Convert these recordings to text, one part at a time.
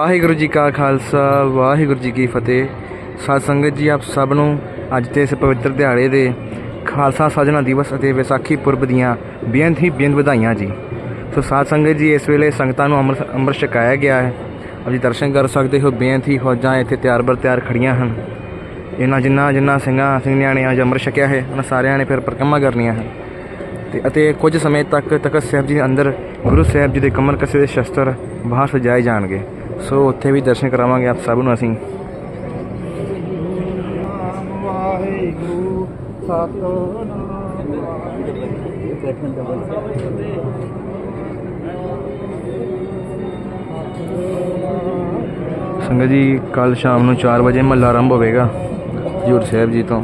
ਵਾਹਿਗੁਰੂ ਜੀ ਕਾ ਖਾਲਸਾ, ਵਾਹਿਗੁਰੂ ਜੀ ਕੀ ਫਤਿਹ। ਸਾਧ ਸੰਗਤ ਜੀ, ਆਪ ਸਭ ਨੂੰ ਅੱਜ ਦੇ ਇਸ ਪਵਿੱਤਰ ਦਿਹਾੜੇ ਦੇ ਖਾਲਸਾ ਸਾਜਣਾ ਦਿਵਸ ਅਤੇ ਵਿਸਾਖੀ ਪੁਰਬ ਦੀਆਂ ਬੇਅੰਤ ਹੀ ਬੇਅੰਤ ਵਧਾਈਆਂ ਜੀ। ਸੋ ਸਾਧ ਸੰਗਤ ਜੀ, ਇਸ ਵੇਲੇ ਸੰਗਤਾਂ ਨੂੰ ਅੰਮ੍ਰਿਤ ਅੰਮ੍ਰਿਤ ਛਕਾਇਆ ਗਿਆ ਹੈ। ਆਪ ਜੀ ਦਰਸ਼ਨ ਕਰ ਸਕਦੇ ਹੋ, ਬੇਅੰਤ ਹੀ ਫੌਜਾਂ ਇੱਥੇ ਤਿਆਰ ਬਰ ਤਿਆਰ ਖੜੀਆਂ ਹਨ। ਇਹਨਾਂ ਜਿੰਨਾ ਜਿੰਨਾ ਸਿੰਘਾਂ ਸਿੰਘਾਂ ਨੇ ਅੱਜ ਅੰਮ੍ਰਿਤ ਛਕਿਆ ਹੈ, ਉਹਨਾਂ ਸਾਰਿਆਂ ਨੇ ਫਿਰ ਪਰਕਰਮਾ ਕਰਨੀਆਂ ਹਨ। ਤੇ, ਅਤੇ ਕੁਝ ਸਮੇਂ ਤੱਕ ਤਖਤ ਸਾਹਿਬ ਜੀ ਦੇ ਅੰਦਰ ਗੁਰੂ ਸਾਹਿਬ ਜੀ ਦੇ ਕਮਰ ਕਸੇ ਦੇ ਸ਼ਸਤਰ ਬਾਹਰ ਸਜਾਏ ਜਾਣਗੇ। ਸੋ ਉੱਥੇ ਵੀ ਦਰਸ਼ਨ ਕਰਾਵਾਂਗੇ ਆਪ ਸਭ ਨੂੰ ਅਸੀਂ। ਵਾਹਿਗੁਰੂ ਸੰਗਤ ਜੀ ਕੱਲ ਸ਼ਾਮ ਨੂੰ 4 ਵਜੇ ਮਹੱਲਾ ਆਰੰਭ ਹੋਵੇਗਾ, ਹਜ਼ੂਰ ਸਾਹਿਬ ਜੀ ਤੋਂ।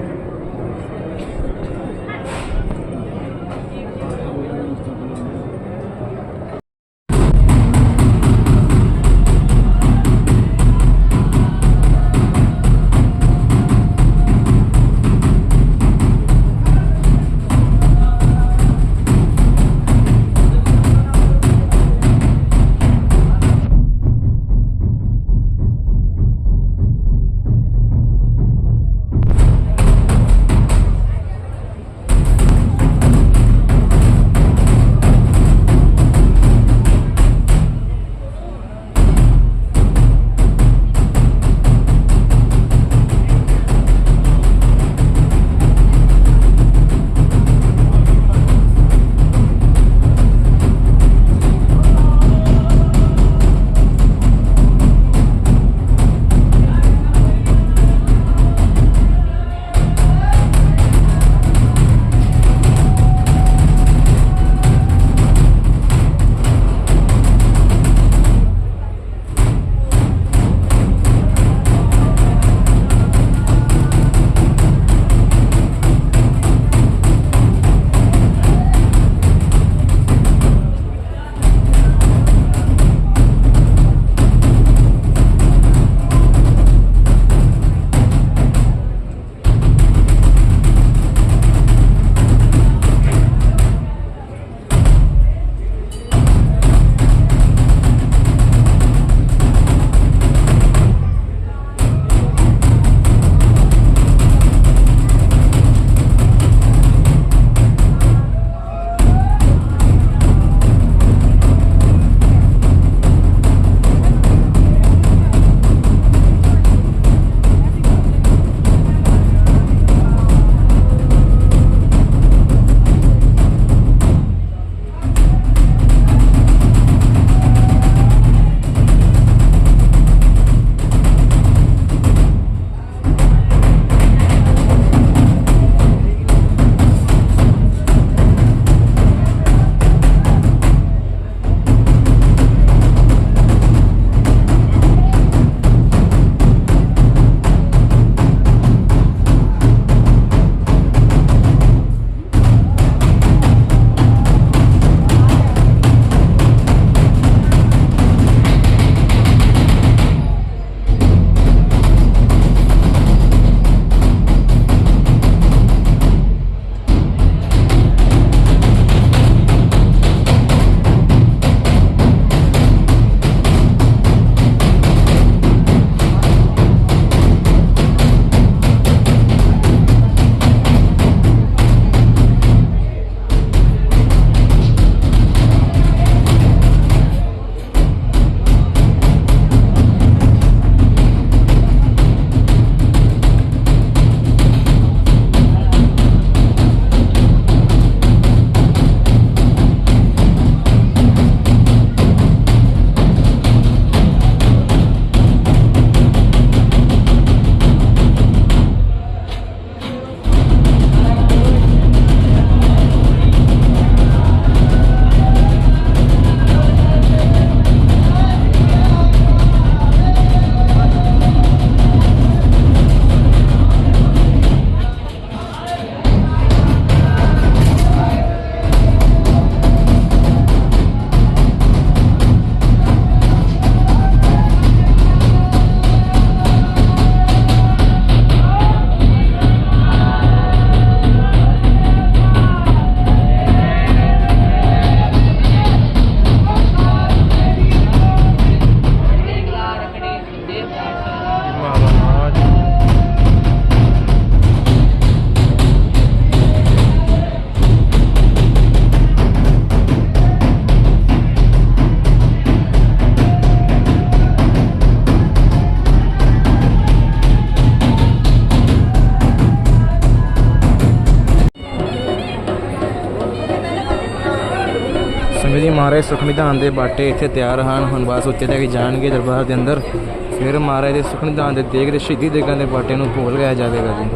ਮਹਾਰਾਜ ਮਹਾਰਾਜ ਸੁਖਨਿਧਾਨ ਦੇ ਬਾਟੇ ਇੱਥੇ ਤਿਆਰ ਹਨ। ਹੁਣ ਬਾਅਦ ਉੱਤੇ ਲੈ ਕੇ ਜਾਣਗੇ ਦਰਬਾਰ ਦੇ ਅੰਦਰ। ਫਿਰ ਮਹਾਰਾਜ ਦੇ ਸੁਖਨਿਧਾਨ ਦੇ ਦੇਖ ਦੇ ਸ਼ਹੀਦੀ ਦੇਗਾਂ ਦੇ ਬਾਟੇ ਨੂੰ ਭੋਲ ਗਿਆ ਜਾਵੇਗਾ ਜੀ।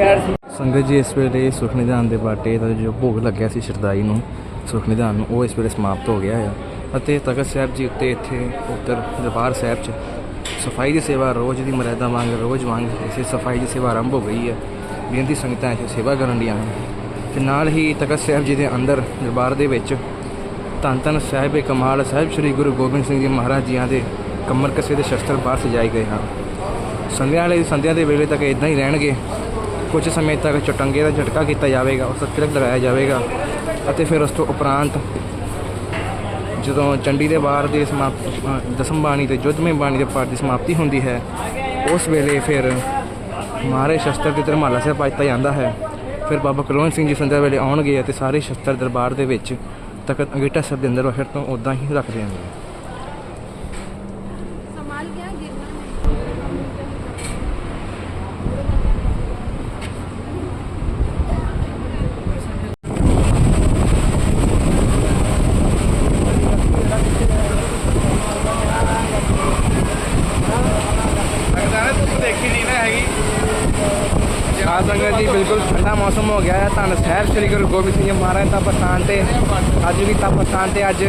ਸੰਗਤ ਜੀ, ਇਸ ਵੇਲੇ ਸੁਖਨਿਧਾਨ ਦੇ ਬਾਟੇ ਦਾ ਜੋ ਭੋਗ ਲੱਗਿਆ ਸੀ ਸ਼ਰਦਾਈ ਨੂੰ ਸੁਖਨਿਧਾਨ ਨੂੰ, ਉਹ ਇਸ ਵੇਲੇ ਸਮਾਪਤ ਹੋ ਗਿਆ ਹੈ ਅਤੇ ਤਖਤ ਸਾਹਿਬ ਜੀ ਉੱਤੇ ਇੱਥੇ ਉੱਤਰ ਦਰਬਾਰ ਸਾਹਿਬ 'ਚ ਸਫ਼ਾਈ ਦੀ ਸੇਵਾ, ਰੋਜ਼ ਦੀ ਮਰਿਆਦਾ ਵਾਂਗ, ਰੋਜ਼ ਵਾਂਗ ਇਸੇ ਸਫ਼ਾਈ ਦੀ ਸੇਵਾ ਆਰੰਭ ਹੋ ਗਈ ਹੈ ਬੇਨਤੀ ਸੰਗਤਾਂ ਇੱਥੇ ਸੇਵਾ ਕਰਨ ਦੀਆਂ ਹਨ ਤੇ ਨਾਲ ਹੀ ਤਖਤ ਸਾਹਿਬ ਜੀ ਦੇ ਅੰਦਰ ਦਰਬਾਰ ਦੇ ਵਿੱਚ ਧੰਨ ਧੰਨ ਸਾਹਿਬ ਕਮਾਲ ਸਾਹਿਬ ਸ੍ਰੀ ਗੁਰੂ ਗੋਬਿੰਦ ਸਿੰਘ ਜੀ ਮਹਾਰਾਜ ਜੀਆਂ ਦੇ ਕਮਰ ਕਸੇ ਦੇ ਸ਼ਸਤਰ ਬਾਹਰ ਸਜਾਏ ਗਏ ਹਨ। ਸੰਧਿਆ ਵਾਲੇ ਸੰਧਿਆ ਦੇ ਵੇਲੇ ਤੱਕ ਇਦਾਂ ਹੀ ਰਹਿਣਗੇ। ਕੁਝ ਸਮੇਂ ਤੱਕ ਚਟੰਗੇ ਦਾ ਝਟਕਾ ਕੀਤਾ ਜਾਵੇਗਾ, ਉਸ ਤਿਲਕ ਲਗਾਇਆ ਜਾਵੇਗਾ ਅਤੇ ਫਿਰ ਉਸ ਤੋਂ ਉਪਰੰਤ ਜਦੋਂ ਚੰਡੀ ਦੇ ਬਾਹਰ ਦੀ ਸਮਾਪਤ ਦਸਮ ਬਾਣੀ ਤੇ ਜੁੱਧਵੇਂ ਬਾਣੀ ਦੇ ਪਾਠ ਦੀ ਸਮਾਪਤੀ ਹੁੰਦੀ ਹੈ, ਉਸ ਵੇਲੇ ਫਿਰ ਮਾਰੇ ਸ਼ਸਤਰ ਦੇ ਧਰਮਾਲਾ ਸਾਹਿਬ ਪਾਇਤਾ ਜਾਂਦਾ ਹੈ। ਫਿਰ ਬਾਬਾ ਕੁਲਵੰਤ ਸਿੰਘ ਜੀ ਸੰਧਿਆ ਵੇਲੇ ਆਉਣਗੇ ਅਤੇ ਸਾਰੇ ਸ਼ਸਤਰ ਦਰਬਾਰ ਦੇ ਵਿੱਚ ਤਖਤ ਅੰਗੀਠਾ ਸਾਹਿਬ ਦੇ ਅੰਦਰ ਫਿਰ ਤੋਂ ਉਦਾਂ ਹੀ ਰੱਖ ਦੇਣਗੇ ਜੀ, ਬਿਲਕੁਲ ਠੰਡਾ ਮੌਸਮ ਹੋ ਗਿਆ ਹੈ। ਧੰਨ ਸਾਹਿਬ ਸ੍ਰੀ ਗੁਰੂ ਗੋਬਿੰਦ ਸਿੰਘ ਜੀ ਮਹਾਰਾਜ ਦਾ ਪ੍ਰਸਥਾਨ ਤੇ। ਅੱਜ ਵੀ ਤਾਂ ਪ੍ਰਸਥਾਨ ਤੇ ਅੱਜ।